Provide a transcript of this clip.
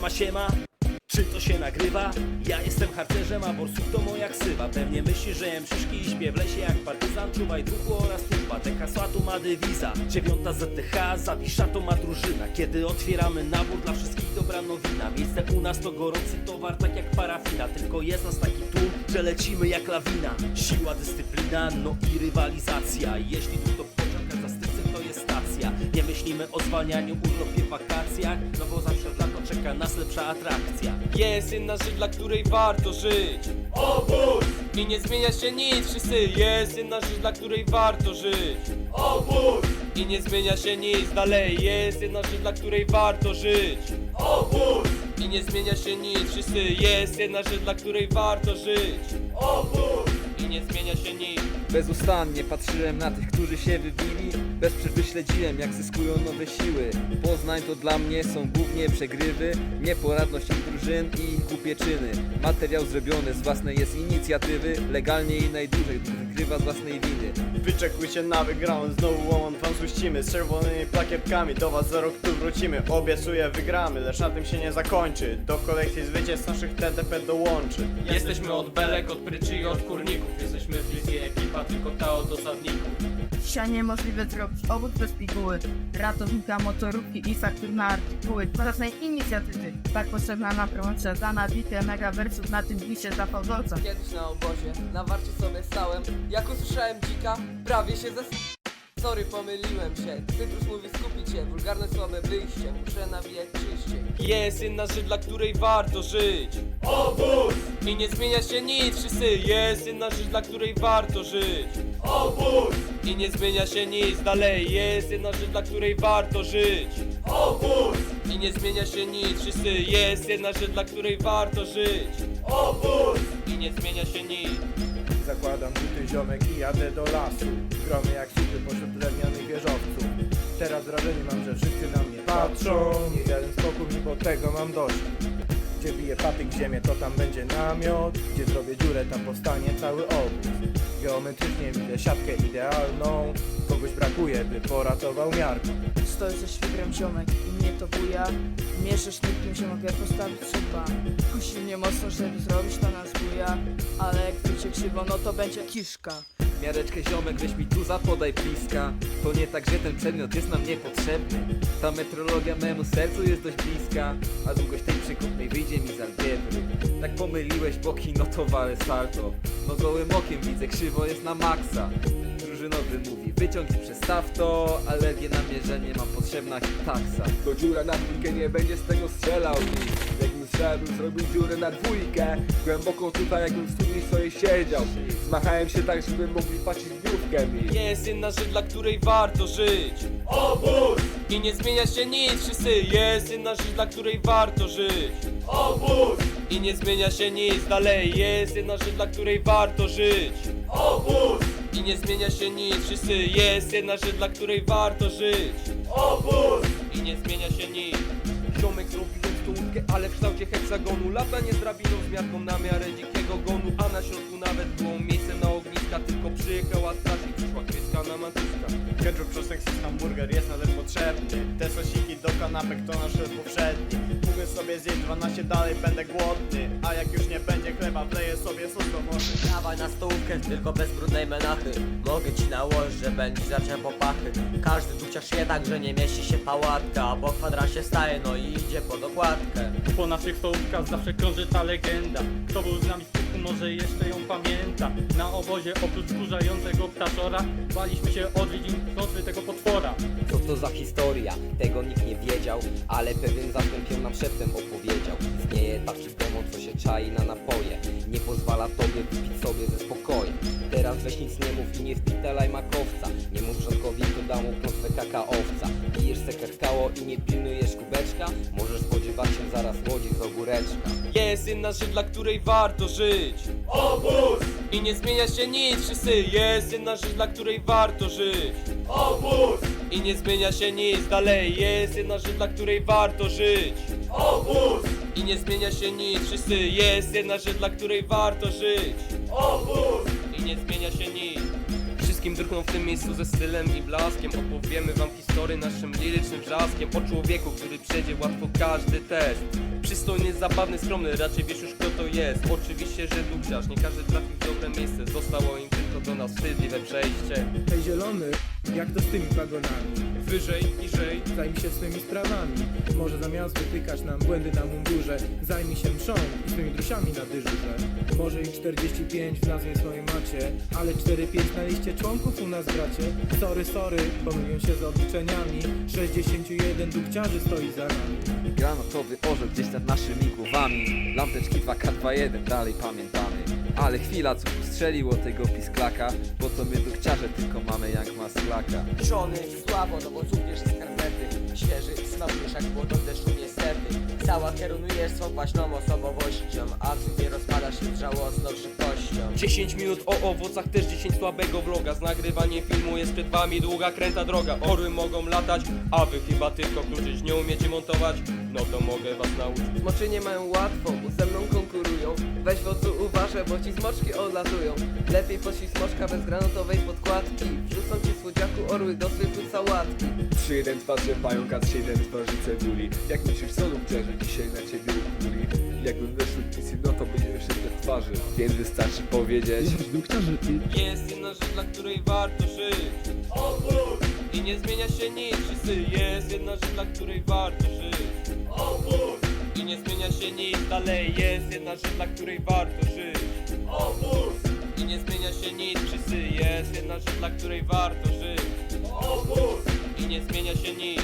Siema, siema, czy to się nagrywa? Ja jestem harcerzem, a borsuk to moja ksywa. Pewnie myślisz, że jem szyszki i śpię w lesie jak partyzan Czuwaj druhu oraz tuba, te hasła tu ma dewiza Dziewiąta ZTH, zawisza to ma drużyna. Kiedy otwieramy nabór, dla wszystkich dobra nowina. Miejsce u nas to gorący towar, tak jak parafina. Tylko jest nas taki tłum, że lecimy jak lawina. Siła, dyscyplina, no i rywalizacja. Jeśli tu to pociąg, a za to jest stacja Nie myślimy o zwalnianiu, urlopie, wakacjach No bo zawsze w lato czeka nas lepsza atrakcja. Jest jedna rzecz, dla której warto żyć. Obóz! I nie zmienia się nic, wszyscy. Jest jedna rzecz, dla której warto żyć. Obóz! I nie zmienia się nic, dalej. Jest jedna rzecz, dla której warto żyć. Obóz! I nie zmienia się nic, wszyscy. Jest jedna rzecz, dla której warto żyć. Obóz! I nie zmienia się nic Bezustannie patrzyłem na tych, którzy się wybili. Bez przerwy śledziłem, jak zyskują nowe siły. Poznań to dla mnie są głównie przegrywy Nieporadność ich drużyn i ich głupie czyny. Materiał zrobiony z własnej jest inicjatywy Legalnie i najdłużej wygrywa z własnej winy. Wyczekujcie na wygraną, znowu łomot wam spuścimy Z czerwonymi plakietkami do was za rok tu wrócimy. Obiecuję wygramy, lecz na tym się nie zakończy. Do kolekcji zwycięstw naszych TDP dołączy. Jesteśmy od belek, od pryczy i od kurników. Jesteśmy w wizji ekipa, tylko ta od osadników Dzisiaj niemożliwe zrobić obóz bez piguły, ratownika, motorówki i faktur na artykuły. Własnej inicjatywy, tak potrzebna nam promocja, dana bitę megawersów na tym bicie za fałdolca. Kiedyś na obozie, na warcie sobie stałem Jak usłyszałem dzika, prawie się zas... Sorry, pomyliłem się. Cytrus mówi skupić się, wulgarne słabe wyjście. Muszę nawijać czyściej Jest jedna rzecz, dla której warto żyć. Obóz! I nie zmienia się nic, wszyscy. Jest jedna rzecz, dla której warto żyć. Obóz! I nie zmienia się nic, dalej. Jest jedna rzecz, dla której warto żyć. Obóz! I nie zmienia się nic, wszyscy. Jest jedna rzecz, dla której warto żyć. Obóz! I nie zmienia się nic. Zakładam buty ziomek i jadę do lasu. Gromy jak Nie jeden spokój mi, bo tego mam dość Gdzie bije patyk w ziemię, to tam będzie namiot Gdzie zrobię dziurę, tam powstanie cały obóz Geometrycznie widzę siatkę idealną Kogoś brakuje, by poratował miarką Stoję ze świgrem ziomek i mnie to buja. Mieszasz nikim się mogę postawić trzeba. Kusi mnie mocno, żeby zrobić to nas buja. Ale jak wyjdzie krzywo, no to będzie kiszka. Miareczkę ziomek, weź mi tu zapodaj bliska. To nie tak, że ten przedmiot jest nam niepotrzebny. Ta metrologia memu sercu jest dość bliska. A długość tej przykutnej wyjdzie mi z algebry. Tak pomyliłeś boki, no to wale salto. No gołym okiem widzę, krzywo jest na maksa. Drużynowy mówi, wyciąg i przestaw to. Alergię na mierzenie, mam potrzebna taksa To dziura na dwójkę nie będzie z tego strzelał. Nic Strzelał, bym zrobił dziurę na dwójkę Głęboko tutaj jakbym w studni sobie siedział. Zmachałem się tak, żeby mogli patrzeć dniówkę mi. Jest jedna rzecz, dla której warto żyć. Obóz! I nie zmienia się nic, wszyscy. Jest jedna rzecz, dla której warto żyć. Obóz! I nie zmienia się nic, dalej. Jest jedna rzecz, dla której warto żyć. Obóz! I nie zmienia się nic, wszyscy. Jest jedna rzecz, dla której warto żyć. Obóz! I nie zmienia się nic. Ziomek zrobiłem stołówkę, ale w kształcie heksagonu. Lata nie z drabiną z miarką na miarę dzikiego gonu A na środku nawet było miejsce na ogniska Tylko przyjechała straż i przyszła kryska na mantyska Ketchup, czosnek, sos, hamburger jest nader potrzebny. Te sosiki do kanapek to nasz chleb powszedni Mógłbym sobie zjeść 12, dalej będę głodny. A jak już nie będzie chleba, wleję sobie sos do mocy Dawaj na stołówkę, tylko bez brudnej menachy. Mogę ci nałożyć, że będziesz zaczął popachy Każdy tu ciasz jednak, że nie mieści się pałatka. Po kwadransie staje, no i idzie po dokładkę. Po naszych stołówkach zawsze krąży ta legenda. Kto był z nami w może jeszcze ją pamięta? Na obozie oprócz kurzającego ptaszora Baliśmy się odwiedzin klątwy tego potwora to za historia? Tego nikt nie wiedział, ale pewien zastęp ją nam szeptem opowiedział. Istnieje taki demon, co się czai na napoje. Nie pozwala tobie wypić sobie ze spokojem. Teraz weź nic nie mów i nie wpitalaj makowca. Nie mów rządkowi, to da mu klątwę kakaowca. Pijesz se kakao i nie pilnujesz kubeczka? Możesz spodziewać się zaraz łodzi z ogóreczka. Jest jedna rzecz, dla której warto żyć Obóz! I nie zmienia się nic, wszyscy Jest jedna rzecz, dla której warto żyć Obóz! I nie zmienia się nic, dalej Jest jedna rzecz, dla której warto żyć Obóz! I nie zmienia się nic, wszyscy Jest jedna rzecz, dla której warto żyć Obóz! I nie zmienia się nic Wszystkim drukną w tym miejscu ze stylem i blaskiem. Opowiemy wam historię naszym lirycznym wrzaskiem O człowieku, który przejdzie łatwo każdy test. Przystojny, zabawny, skromny, raczej wiesz już kto to jest. Oczywiście, że duksiarz, nie każdy trafi w dobre miejsce. Zostało im tylko do nas wstydliwe przejście. Hej zielony, jak to z tymi wagonami? Wyżej, niżej, Zajmij się swymi sprawami. Może zamiast wytykać nam błędy na mundurze Zajmij się mszą i swymi drusiami na dyżurze. Może i 45 w nazwie swojej macie Ale 4-5 na liście członków u nas bracie. Sorry, sorry, pomyliłem się z obliczeniami. 61 dukciarzy stoi za nami. Granatowy orzeł gdzieś nad naszymi głowami. Lampeczki 2K21 dalej pamiętamy. Ale chwila, co strzeliło tego pisklaka? Bo to my dukciarze tylko mamy jak masklaka Żony, słabo, no bo cukier z skarpety Świeży, smakujesz jak błoto w deszczu niestety Cała kierujesz swą kwaśną osobowością A cukier rozpada się z żałosną szybkością 10 minut o owocach, też 10 słabego vloga. Z nagrywaniem filmu jest przed wami długa, kręta droga. Orły mogą latać, a wy chyba tylko kluczyć Nie umiecie montować? No to mogę was nauczyć. Smoczynie mają łatwo, bo ze mną konkurują. Weź wodzu uważaj, bo ci smoczki odlatują. Lepiej posi smoczka bez granatowej podkładki. Wrzucą ci słodziaku orły do swych sałatki. 3-1 twarze pająka, 3-1 twarzy cebuli Jak myślisz co lub że dzisiaj na ciebie ukuli Jakbym weszł w pisy, no to nie wyszedł bez twarzy. Więc wystarczy powiedzieć. Jest jedna rzecz, dla której warto żyć. Opór! I nie zmienia się nic, wszyscy Jest jedna rzecz, dla której warto żyć. Opór! I nie zmienia się nic, dalej Jest jedna rzecz, dla której warto żyć Opór! I nie zmienia się nic, wszyscy Jest jedna rzecz, dla której warto żyć Opór! I nie zmienia się nic